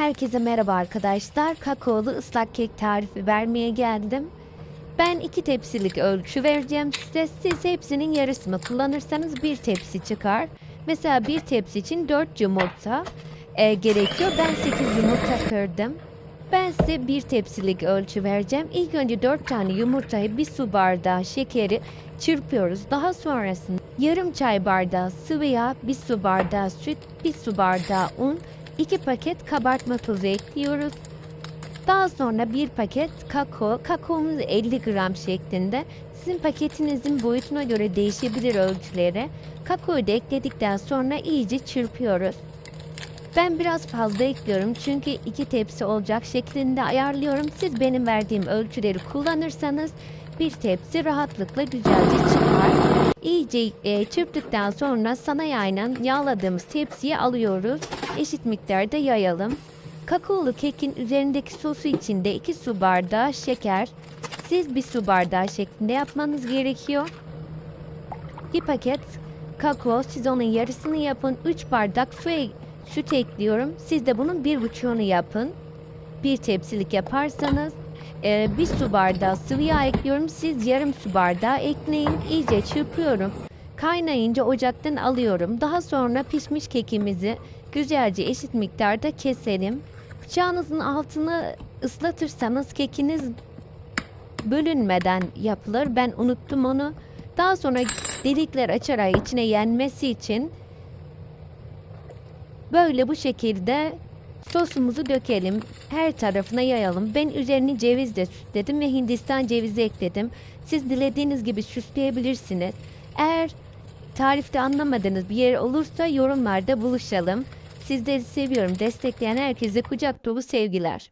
Herkese merhaba arkadaşlar. Kakaolu ıslak kek tarifi vermeye geldim. Ben iki tepsilik ölçü vereceğim size. Siz hepsinin yarısını kullanırsanız bir tepsi çıkar. Mesela bir tepsi için 4 yumurta e, gerekiyor. Ben 8 yumurta kırdım. Ben size bir tepsilik ölçü vereceğim. İlk önce 4 tane yumurtayı bir su bardağı şekeri çırpıyoruz. Daha sonrasında yarım çay bardağı sıvı yağ, bir su bardağı süt, bir su bardağı un, 2 paket kabartma tozu ekliyoruz. Daha sonra bir paket kakao. Kakaomuz 50 gram şeklinde. Sizin paketinizin boyutuna göre değişebilir ölçüleri. Kakaoyu da ekledikten sonra iyice çırpıyoruz. Ben biraz fazla ekliyorum çünkü iki tepsi olacak şeklinde ayarlıyorum. Siz benim verdiğim ölçüleri kullanırsanız bir tepsi rahatlıkla güzelce çıkar. İyice e, çırptıktan sonra sana yayla yağladığımız tepsiye alıyoruz. Eşit miktarda yayalım. Kakaolu kekin üzerindeki sosu içinde 2 su bardağı şeker. Siz bir su bardağı şeklinde yapmanız gerekiyor. Bir paket kakao siz onun yarısını yapın. 3 bardak su süt ekliyorum. Siz de bunun bir buçuğunu yapın. Bir tepsilik yaparsanız e, bir su bardağı sıvı yağ ekliyorum. Siz yarım su bardağı ekleyin. İyice çırpıyorum. Kaynayınca ocaktan alıyorum. Daha sonra pişmiş kekimizi güzelce eşit miktarda keselim. Bıçağınızın altını ıslatırsanız kekiniz bölünmeden yapılır. Ben unuttum onu. Daha sonra delikler açarak içine yenmesi için böyle bu şekilde sosumuzu dökelim. Her tarafına yayalım. Ben üzerini cevizle süsledim ve Hindistan cevizi ekledim. Siz dilediğiniz gibi süsleyebilirsiniz. Eğer tarifte anlamadığınız bir yer olursa yorumlarda buluşalım. Sizleri seviyorum. Destekleyen herkese kucak dolu sevgiler.